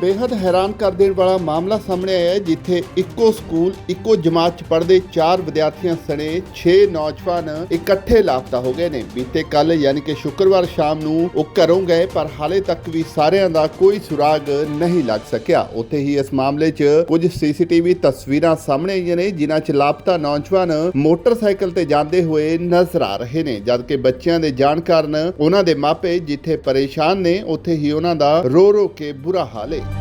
ਬੇहद ਹੈਰਾਨ ਕਰ ਦੇਣ ਵਾਲਾ ਮਾਮਲਾ ਸਾਹਮਣੇ ਆਇਆ ਹੈ, ਜਿੱਥੇ ਇੱਕੋ ਸਕੂਲ, ਇੱਕੋ ਜਮਾਤ 'ਚ ਪੜ੍ਹਦੇ 4 ਵਿਦਿਆਰਥੀਆਂ ਸਣੇ 6 ਨੌਜਵਾਨ ਇਕੱਠੇ ਲਾਪਤਾ ਹੋ ਗਏ ਨੇ। ਬੀਤੇ ਕੱਲ ਯਾਨੀ ਕਿ ਸ਼ੁੱਕਰਵਾਰ ਸ਼ਾਮ ਨੂੰ ਉਹ ਘਰੋਂ ਗਏ, ਪਰ ਹਾਲੇ ਤੱਕ ਵੀ ਸਾਰਿਆਂ ਦਾ ਕੋਈ ਸੁਰਾਗ ਨਹੀਂ ਲੱਗ ਸਕਿਆ। ਉੱਥੇ ਹੀ ਇਸ ਮਾਮਲੇ 'ਚ ਕੁਝ ਸੀਸੀਟੀਵੀ ਤਸਵੀਰਾਂ ਸਾਹਮਣੇ ਆਈਆਂ ਨੇ, ਜਿਨ੍ਹਾਂ 'ਚ ਲਾਪਤਾ ਨੌਜਵਾਨ ਮੋਟਰਸਾਈਕਲ ਤੇ ਜਾਂਦੇ ਹੋਏ ਨਜ਼ਰ ਆ ਰਹੇ ਨੇ। ਜਦਕਿ ਬੱਚਿਆਂ ਦੇ ਜਾਣ ਕਾਰਨ ਉਹਨਾਂ ਦੇ ਮਾਪੇ ਜਿੱਥੇ ਪਰੇਸ਼ਾਨ ਨੇ, ਉੱਥੇ ਹੀ ਉਹਨਾਂ ਦਾ ਰੋ ਰੋ ਕੇ ਬੁਰਾ ਹਾਲ ਹੈ।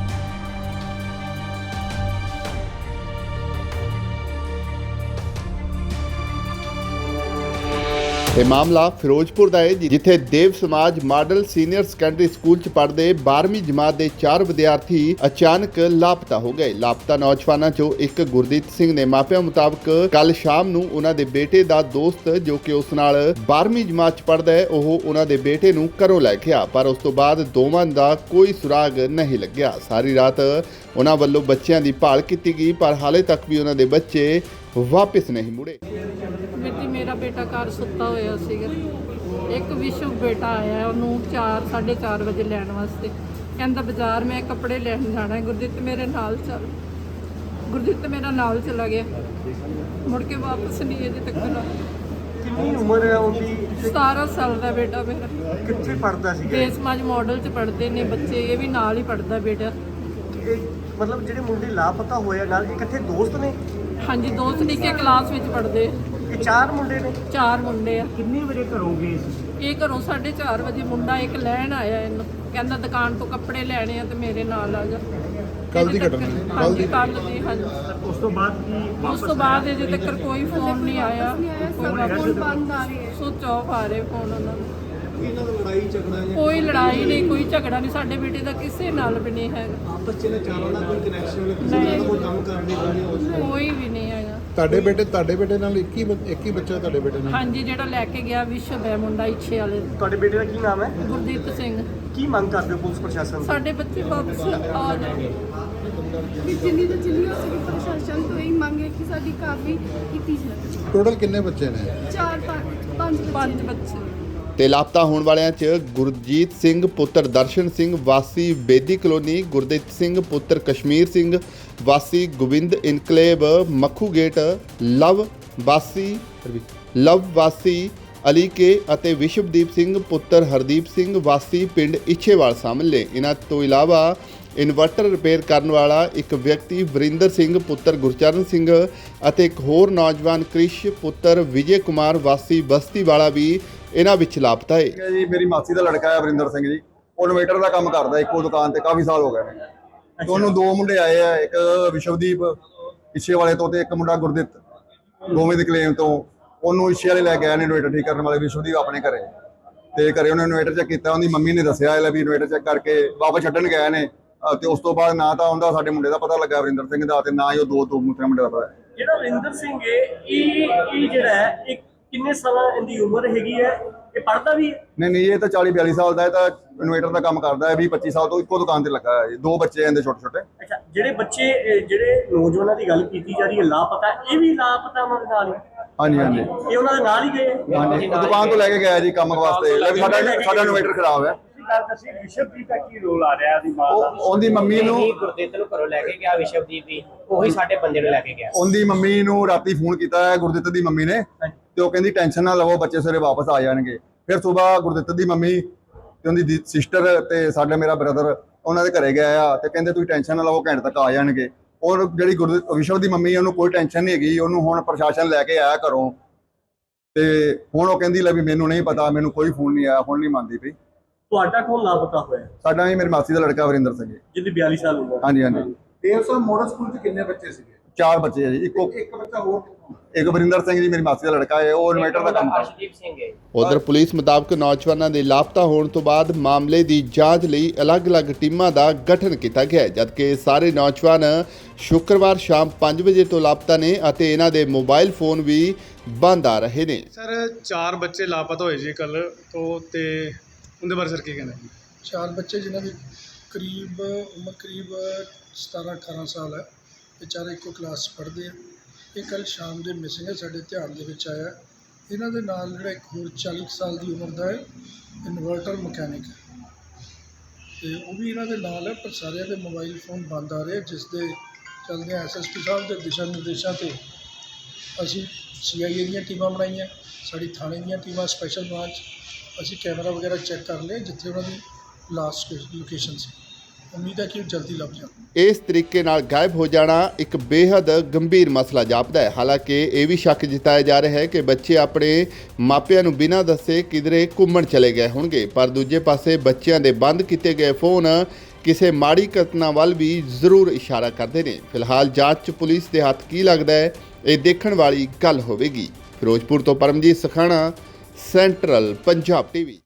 ਇਹ ਮਾਮਲਾ ਫਿਰੋਜ਼ਪੁਰ ਦਾ ਹੈ ਜਿੱਥੇ ਦੇਵ ਸਮਾਜ ਮਾਡਲ ਸੀਨੀਅਰ ਸੈਕੰਡਰੀ ਸਕੂਲ ਚ ਪੜ੍ਹਦੇ 12ਵੀਂ ਜਮਾਤ ਦੇ 4 ਵਿਦਿਆਰਥੀ ਅਚਾਨਕ ਲਾਪਤਾ ਹੋ ਗਏ। ਲਾਪਤਾ ਨੌਜਵਾਨਾਂ ਚੋਂ ਇੱਕ ਗੁਰਦੀਪ ਸਿੰਘ ਨੇ ਮਾਪਿਆਂ ਮੁਤਾਬਕ ਕੱਲ ਸ਼ਾਮ ਨੂੰ ਉਹਨਾਂ ਦੇ ਬੇਟੇ ਦਾ ਦੋਸਤ ਜੋ ਕਿ ਉਸ ਨਾਲ 12ਵੀਂ ਜਮਾਤ ਚ ਪੜ੍ਹਦਾ ਹੈ, ਉਹ ਉਹਨਾਂ ਦੇ ਬੇਟੇ ਨੂੰ ਘਰੋਂ ਲੈ ਗਿਆ, ਪਰ ਉਸ ਤੋਂ ਬਾਅਦ ਦੋਵਾਂ ਦਾ ਕੋਈ ਸੁਰਾਗ ਨਹੀਂ ਲੱਗਿਆ। ਸਾਰੀ ਰਾਤ ਉਹਨਾਂ ਵੱਲੋਂ ਬੱਚਿਆਂ ਦੀ ਭਾਲ ਕੀਤੀ ਗਈ, ਪਰ ਹਾਲੇ ਤੱਕ ਵੀ ਉਹਨਾਂ ਦੇ ਬੱਚੇ ਵਾਪਸ ਨਹੀਂ ਮੁੜੇ। ਬੇਟੀ ਮੇਰਾ ਬੇਟਾ ਘਰ ਸੁੱਤਾ ਹੋਇਆ ਸੀਗਾ। ਇੱਕ ਵਿਸ਼ਵ ਬੇਟਾ ਆਇਆ ਉਹਨੂੰ 4 4:30 ਵਜੇ ਲੈਣ ਵਾਸਤੇ। ਕਹਿੰਦਾ ਬਾਜ਼ਾਰ ਮੈਂ ਕੱਪੜੇ ਲੈਣ ਜਾਣਾ ਗੁਰਦਿੱਤ ਮੇਰੇ ਨਾਲ ਚੱਲ। ਗੁਰਦਿੱਤ ਮੇਰਾ ਨਾਲ ਚਲਾ ਗਿਆ। ਮੁੜ ਕੇ ਵਾਪਸ ਨਹੀਂ ਅਜੇ ਤੱਕ ਆਇਆ। ਕਿੰਨੀ ਉਮਰ ਹੈ ਉਹਦੀ? 17 ਸਾਲ ਦਾ ਬੇਟਾ ਮੇਰਾ। ਕਿੱਥੇ ਪੜਦਾ ਸੀ ਦੇਸ ਸਮਾਜ ਮਾਡਲ ਚ ਪੜ੍ਹਦੇ ਨੇ ਬੱਚੇ। ਇਹ ਵੀ ਨਾਲ ਹੀ ਪੜ੍ਹਦਾ ਬੇਟਾ। ਮਤਲਬ ਜਿਹੜੇ ਮੁੰਡੇ ਲਾਪਤਾ ਹੋਏ ਆ ਨਾਲ ਇਕੱਠੇ ਦੋਸਤ ਨੇ? ਹਾਂਜੀ ਦੋਸਤ ਨਿੱਕੇ ਕਲਾਸ ਵਿੱਚ ਪੜ੍ਹਦੇ। ਇਹ ਚਾਰ ਮੁੰਡੇ ਨੇ? ਚਾਰ ਮੁੰਡੇ ਆ। ਕਿੰਨੇ ਵਜੇ ਘਰੋਂ ਗਏ ਸੀ? ਇਹ ਘਰੋਂ 4:30 ਵਜੇ ਮੁੰਡਾ ਇੱਕ ਲੈਣ ਆਇਆ ਇਹਨੂੰ। ਕਹਿੰਦਾ ਦੁਕਾਨ ਤੋਂ ਕੱਪੜੇ ਲੈਣੇ ਆ ਤੇ ਮੇਰੇ ਨਾਲ ਆ ਜਾ। ਕੱਲ ਦੀ ਘਟਨਾ ਹਾਂਜੀ ਕੱਲ ਦੀ ਹਾਂਜੀ। ਉਸ ਤੋਂ ਬਾਅਦ ਕੀ ਉਸ ਤੋਂ ਬਾਅਦ ਅਜੇ ਤੱਕ ਕੋਈ ਫੋਨ ਨਹੀਂ ਆਇਆ। ਕੋਈ ਵਾਪਸ ਬੰਦ ਆ ਰਹੀ ਹੈ ਸੁੱਚ ਆਫ ਆ ਰਹੇ ਫੋਨ ਉਹਨਾਂ ਨੂੰ। ਇਹਨਾਂ ਦਾ ਲੜਾਈ ਝਗੜਾ ਜਾਂ ਕੋਈ ਲੜਾਈ ਨਹੀਂ ਕੋਈ ਝਗੜਾ ਨਹੀਂ। ਸਾਡੇ ਬੇਟੇ ਦਾ ਕਿਸੇ ਨਾਲ ਵੀ ਨਹੀਂ ਹੈਗਾ। ਆਪਸ ਚ ਚਾਰਾਂ ਦਾ ਕੋਈ ਕਨੈਕਸ਼ਨ ਨਹੀਂ। ਕੋਈ ਕੰਮ ਕਰਨ ਦੀ ਗੱਲ ਨਹੀਂ ਕੋਈ ਵੀ ਨਹੀਂ ਹੈਗਾ ਤੁਹਾਡੇ ਬੇਟੇ ਤੁਹਾਡੇ ਬੇਟੇ ਨਾਲ ਇੱਕ ਹੀ ਬੱਚ- ਇੱਕ ਹੀ ਬੱਚਾ ਤੁਹਾਡੇ ਬੇਟੇ ਨਾਲ? ਹਾਂਜੀ ਜਿਹੜਾ ਲੈ ਕੇ ਗਿਆ ਵਿਸ਼ਵ ਹੈ ਮੁੰਡਾ ਇੱਛੇ ਵਾਲੇ। ਤੁਹਾਡੇ ਬੇਟੇ ਦਾ ਕੀ ਨਾਮ ਹੈ? ਗੁਰਦੀਪ ਸਿੰਘ। ਕੀ ਮੰਗ ਕਰਦੇ ਹੋ ਪੁਲਿਸ ਪ੍ਰਸ਼ਾਸਨ ਤੋਂ? ਸਾਡੇ ਬੱਚੇ ਵਾਪਸ ਆ ਜਾਣ। ਕਿ ਜਿੰਨੀ ਤੋਂ ਜਿੰਨੀ ਹੋ ਸਕੇ ਪ੍ਰਸ਼ਾਸਨ ਤੋਂ ਇਹ ਮੰਗ ਹੈ ਕਿ ਸਾਡੀ ਕਾਫੀ ਕੀਤੀ ਜਾਵੇ। ਟੋਟਲ ਕਿੰਨੇ ਬੱਚੇ ਨੇ? ਚਾਰ ਪੰਜ ਪੰਜ ਪੰਜ ਬੱਚੇ ਨੇ। ਬੱਚੇ। ਤੇ ਲਾਪਤਾ ਹੋਣ ਵਾਲਿਆਂ 'ਚ ਗੁਰਜੀਤ ਸਿੰਘ ਪੁੱਤਰ ਦਰਸ਼ਨ ਸਿੰਘ, ਵਾਸੀ ਬੇਦੀ ਕਲੋਨੀ ਗੁਰਦੀਪ ਸਿੰਘ ਪੁੱਤਰ ਕਸ਼ਮੀਰ ਸਿੰਘ, ਵਾਸੀ ਗੋਬਿੰਦ ਇਨਕਲੇਵ, ਮੱਖੂ ਗੇਟ, ਲਵ ਵਾਸੀ ਲਵ ਵਾਸੀ ਅਲੀ ਕੇ ਅਤੇ ਵਿਸ਼ਵਦੀਪ ਸਿੰਘ ਪੁੱਤਰ ਹਰਦੀਪ ਸਿੰਘ ਵਾਸੀ ਪਿੰਡ ਇੱਛੇਵਾਲ ਸ਼ਾਮਲ ਨੇ। ਇਹਨਾਂ ਤੋਂ ਇਲਾਵਾ ਇਨਵਰਟਰ ਰਿਪੇਅਰ ਕਰਨ ਵਾਲਾ ਇੱਕ ਵਿਅਕਤੀ ਵਰਿੰਦਰ ਸਿੰਘ ਪੁੱਤਰ ਗੁਰਚਰਨ ਸਿੰਘ ਅਤੇ ਇੱਕ ਹੋਰ ਨੌਜਵਾਨ ਕ੍ਰਿਸ਼ ਪੁੱਤਰ ਵਿਜੇ ਕੁਮਾਰ ਵਾਸੀ ਬਸਤੀ ਵਾਲਾ ਵੀ ਇਹਨਾਂ ਵਿੱਚ ਲਾਪਤਾ ਹੈ ਠੀਕ ਹੈ ਜੀ ਮੇਰੀ ਮਾਸੀ ਦਾ ਲੜਕਾ ਹੈ ਵਰਿੰਦਰ ਸਿੰਘ ਜੀ। ਉਹ ਇਨਵੇਟਰ ਦਾ ਕੰਮ ਕਰਦਾ ਇੱਕੋ ਦੁਕਾਨ ਤੇ ਕਾਫੀ ਸਾਲ ਹੋ ਗਏ। ਨੇ ਤੇ ਉਹਨੂੰ ਦੋ ਮੁੰਡੇ ਆਏ ਆ ਇੱਕ ਵਿਸ਼ਵਦੀਪ ਇਸ਼ੇ ਵਾਲੇ ਤੋਂ ਤੇ ਇੱਕ ਮੁੰਡਾ ਗੁਰਦਿੱਤ। ਦੋਵੇਂ ਦੇ ਕਲੇਮ ਤੋਂ। ਉਹਨੂੰ ਇਸ਼ੇ ਵਾਲੇ ਲੈ ਕੇ ਆਏ ਨੇ ਇਨਵੇਟਰ ਠੀਕ ਕਰਨ ਵਾਲੇ ਵਿਸ਼ਵਦੀਪ ਆਪਣੇ ਘਰੇ। ਤੇ ਘਰੇ ਉਹਨੇ ਇਨਵੇਟਰ ਚੈੱਕ ਕੀਤਾ ਉਹਦੀ ਮੰਮੀ ਨੇ ਦੱਸਿਆ ਇਹ ਲੈ ਵੀ ਇਨਵੇਟਰ ਚੈੱਕ ਕਰਕੇ ਵਾਪਸ ਛੱਡਣ ਗਏ ਨੇ। ਤੇ ਉਸ ਤੋਂ ਬਾਅਦ ਨਾ ਤਾਂ ਉਹਦਾ ਸਾਡੇ ਮੁੰਡੇ ਦਾ ਪਤਾ ਲੱਗਾ ਵਰਿੰਦਰ ਸਿੰਘ ਦਾ ਤੇ ਨਾ ਹੀ ਉਹ ਦੋ ਦੋ ਮੁੰਡੇ ਦਾ ਪਤਾ। ਜਿਹੜਾ ਵਿੰਦਰ ਸਿੰਘ ਇਹ ਇਹ ਜਿਹੜਾ ਹੈ ਇਹ ਕਿੰਨੇ ਸਾਲਾਂ ਦੀ ਉਮਰ ਹੈਗੀ ਹੈ? ਇਹ ਪੜਦਾ ਵੀ ਹੈ? ਨਹੀਂ ਨਹੀਂ ਇਹ ਤਾਂ 40 42 ਸਾਲ ਦਾ ਹੈ ਤਾਂ ਇਨਵੇਟਰ ਦਾ ਕੰਮ ਕਰਦਾ ਹੈ 20 25 ਸਾਲ ਤੋਂ ਇੱਕੋ ਦੁਕਾਨ ਤੇ ਲੱਗਾ ਹੈ। ਜੀ ਦੋ ਬੱਚੇ ਇਹਦੇ ਛੋਟੇ ਛੋਟੇ ਅੱਛਾ ਜਿਹੜੇ ਬੱਚੇ ਜਿਹੜੇ ਨੌਜਵਾਨਾਂ ਦੀ ਗੱਲ ਕੀਤੀ ਜਾ ਰਹੀ ਹੈ ਲਾਪਤਾ ਇਹ ਵੀ ਲਾਪਤਾ ਉਹਨਾਂ ਦੇ ਨਾਲ ਹੀ? ਹਾਂਜੀ ਹਾਂਜੀ। ਇਹ ਉਹਨਾਂ ਦੇ ਨਾਲ ਹੀ ਗਏ? ਹੈ? ਹਾਂਜੀ ਉਹ ਦੁਕਾਨ ਤੋਂ ਲੈ ਕੇ ਗਿਆ ਜੀ ਕੰਮ ਵਾਸਤੇ। ਲੈ ਵੀ ਸਾਡਾ ਸਾਡਾ ਇਨਵੇਟਰ ਖਰਾਬ ਹੈ। ਦੱਸੀ ਵਿਸ਼ਵਦੀਪ ਦਾ ਕੀ ਰੋਲ ਆ ਰਿਹਾ ਉਹਦੀ ਮਾਂ ਉਹ ਉਹਦੀ ਮੰਮੀ ਨੂੰ ਨਹੀਂ ਗੁਰਦਿੱਤ ਨੂੰ ਘਰੋਂ ਲੈ ਕੇ ਗਿਆ ਵਿਸ਼ਵਦੀਪ ਵੀ ਉਹੀ ਸਾਡੇ ਬੰਦੇ ਨੂੰ ਲੈ ਕੇ ਗਿਆ। ਉਹਦੀ ਮੰਮੀ ਨੂੰ ਰਾਤੀ ਫੋਨ ਕੀਤਾ ਹੈ ਗੁਰਦਿੱਤ ਦੀ ਮੰਮੀ ਨੇ। ਤੇ ਉਹ ਕਹਿੰਦੀ ਟੈਨਸ਼ਨ ਨਾ ਲਵੋ ਬੱਚੇ ਸਵੇਰੇ ਵਾਪਸ ਆ ਜਾਣਗੇ। ਫਿਰ ਸਵੇਰ ਗੁਰਦਿੱਤ ਦੀ ਮੰਮੀ ਤੇ ਉਹਦੀ ਸਿਸਟਰ ਤੇ ਸਾਡਾ ਮੇਰਾ ਬ੍ਰਦਰ ਉਹਨਾਂ ਦੇ ਘਰੇ ਗਿਆ ਆ ਤੇ ਕਹਿੰਦੇ ਤੁਸੀਂ ਟੈਨਸ਼ਨ ਨਾ ਲਵੋ ਘੰਟੇ ਤੱਕ ਆ ਜਾਣਗੇ। ਔਰ ਜਿਹੜੀ ਗੁਰਦਿੱਤ ਵਿਸ਼ਵ ਦੀ ਮੰਮੀ ਉਹਨੂੰ ਕੋਈ ਟੈਨਸ਼ਨ ਨਹੀਂ ਹੈਗੀ ਉਹਨੂੰ ਹੁਣ ਪ੍ਰਸ਼ਾਸਨ ਲੈ ਕੇ ਆਇਆ ਘਰੋਂ। ਤੇ ਹੁਣ ਉਹ ਕਹਿੰਦੀ ਲੈ ਵੀ ਮੈਨੂੰ ਨਹੀਂ ਪਤਾ ਮੈਨੂੰ ਕੋਈ ਫੋਨ ਨਹੀਂ ਆਇਆ ਹੁਣ ਨਹੀਂ ਮੰਨਦੀ ਪਈ। ਤੁਹਾਡਾ ਕੌਣ ਲਾਪਤਾ ਹੋਇਆ? ਸਾਡਾ ਵੀ ਮੇਰੀ ਮਾਸੀ ਦਾ ਲੜਕਾ ਵਰਿੰਦਰ ਸਿੰਘ। ਜਿਹਦੀ 42 ਸਾਲ ਉਮਰ। ਹਾਂਜੀ ਹਾਂਜੀ। 150 ਮੋਡਲ ਸਕੂਲ ਚ ਕਿੰਨੇ ਬੱਚੇ ਸੀਗੇ? ਚਾਰ ਬੱਚੇ ਆ ਜੀ ਇੱਕੋ ਇੱਕ ਬੱਚਾ ਹੋਰ ਇੱਕ ਵਰਿੰਦਰ ਸਿੰਘ ਜੀ ਮੇਰੀ ਮਾਸੀ ਦਾ ਲੜਕਾ ਹੈ ਉਹ ਇਨਵੇਟਰ ਦਾ ਕੰਮ ਕਰਦਾ। ਅਰਸ਼ਦੀਪ ਸਿੰਘ ਹੈ। ਉਧਰ ਪੁਲਿਸ ਮੁਤਾਬਕ ਨੌਜਵਾਨਾਂ ਦੇ ਲਾਪਤਾ ਹੋਣ ਤੋਂ ਬਾਅਦ ਮਾਮਲੇ ਦੀ ਜਾਂਚ ਲਈ ਅਲੱਗ-ਅਲੱਗ ਟੀਮਾਂ ਦਾ ਗਠਨ ਕੀਤਾ ਗਿਆ ਹੈ ਜਦਕਿ ਸਾਰੇ ਨੌਜਵਾਨ ਸ਼ੁੱਕਰਵਾਰ ਸ਼ਾਮ 5 ਵਜੇ ਤੋਂ ਲਾਪਤਾ ਨੇ ਅਤੇ ਇਹਨਾਂ ਦੇ ਮੋਬਾਈਲ ਫੋਨ ਵੀ ਬੰਦ ਆ ਰਹੇ ਨੇ। ਸਰ ਚਾਰ ਬੱਚੇ ਲਾਪਤਾ ਹੋਏ ਜੀ ਕੱਲ ਤੋਂ ਤੇ ਉਹਦੇ ਬਾਰੇ ਸਰ ਕੀ ਕਹਿੰਦੇ? ਜੀ ਚਾਰ ਬੱਚੇ ਜਿਨ੍ਹਾਂ ਦੀ ਕਰੀਬ ਉਮਰ ਕਰੀਬ 17 18 ਸਾਲ ਹੈ। ਵਿਚਾਰੇ ਇੱਕੋ ਕਲਾਸ 'ਚ ਪੜ੍ਹਦੇ ਆ। ਇਹ ਕੱਲ ਸ਼ਾਮ ਦੇ ਮਿਸਿੰਗ ਹੈ ਸਾਡੇ ਧਿਆਨ ਦੇ ਵਿੱਚ ਆਇਆ। ਇਹਨਾਂ ਦੇ ਨਾਲ ਜਿਹੜਾ ਇੱਕ ਹੋਰ 40 ਕੁ ਸਾਲ ਦੀ ਉਮਰ ਦਾ ਹੈ ਇਨਵਰਟਰ ਮਕੈਨਿਕ ਹੈ ਤੇ ਉਹ ਵੀ ਇਹਨਾਂ ਦੇ ਨਾਲ ਹੈ ਪਰ ਸਾਰਿਆਂ ਦੇ ਮੋਬਾਈਲ ਫੋਨ ਬੰਦ ਆ ਰਹੇ ਜਿਸ ਦੇ ਚੱਲਦੇ ਐਸਐਸਪੀ ਸਾਹਿਬ ਦੇ ਦਿਸ਼ਾ ਨਿਰਦੇਸ਼ਾਂ ਤੇ ਅਸੀਂ ਸੀਆਈਏ ਦੀਆਂ ਟੀਮਾਂ ਬਣਾਈਆਂ, ਸਾਡੀ ਥਾਣੇ ਦੀਆਂ ਟੀਮਾਂ ਸਪੈਸ਼ਲ ਬ੍ਰਾਂਚ ਅਸੀਂ ਕੈਮਰਾ ਵਗੈਰਾ ਚੈੱਕ ਕਰ ਲਏ, ਜਿੱਥੇ ਉਹਨਾਂ ਦੀ ਲਾਸਟ ਲੋਕੇਸ਼ਨ ਸੀ। ਉਮੀਦ ਹੈ ਕਿ ਉਹ ਜਲਦੀ ਲੱਭ ਜਾਣ। ਇਸ ਤਰੀਕੇ ਨਾਲ ਗਾਇਬ ਹੋ ਜਾਣਾ ਇੱਕ ਬੇहद ਗੰਭੀਰ ਮਸਲਾ ਜਾਪਦਾ ਹੈ। ਹਾਲਾਂਕਿ ਇਹ ਵੀ ਸ਼ੱਕ ਜਤਾਇਆ ਜਾ ਰਿਹਾ ਹੈ ਕਿ ਬੱਚੇ ਆਪਣੇ ਮਾਪਿਆਂ ਨੂੰ ਬਿਨਾਂ ਦੱਸੇ ਕਿਧਰੇ ਘੁੰਮਣ ਚਲੇ ਗਏ ਹੋਣਗੇ। ਪਰ ਦੂਜੇ ਪਾਸੇ ਬੱਚਿਆਂ ਦੇ ਬੰਦ ਕੀਤੇ ਗਏ ਫੋਨ ਕਿਸੇ ਮਾੜੀ ਘਟਨਾ ਵੱਲ ਵੀ ਜ਼ਰੂਰ ਇਸ਼ਾਰਾ ਕਰਦੇ ਨੇ। ਫਿਲਹਾਲ ਜਾਂਚ 'ਚ ਪੁਲਿਸ ਦੇ ਹੱਥ ਕੀ ਲੱਗਦਾ ਹੈ, ਇਹ ਦੇਖਣ ਵਾਲੀ ਗੱਲ ਹੋਵੇਗੀ। ਫਿਰੋਜ਼ਪੁਰ ਤੋਂ ਪਰਮਜੀਤ ਸਖਾਣਾ, ਸੈਂਟਰਲ ਪੰਜਾਬ ਟੀਵੀ।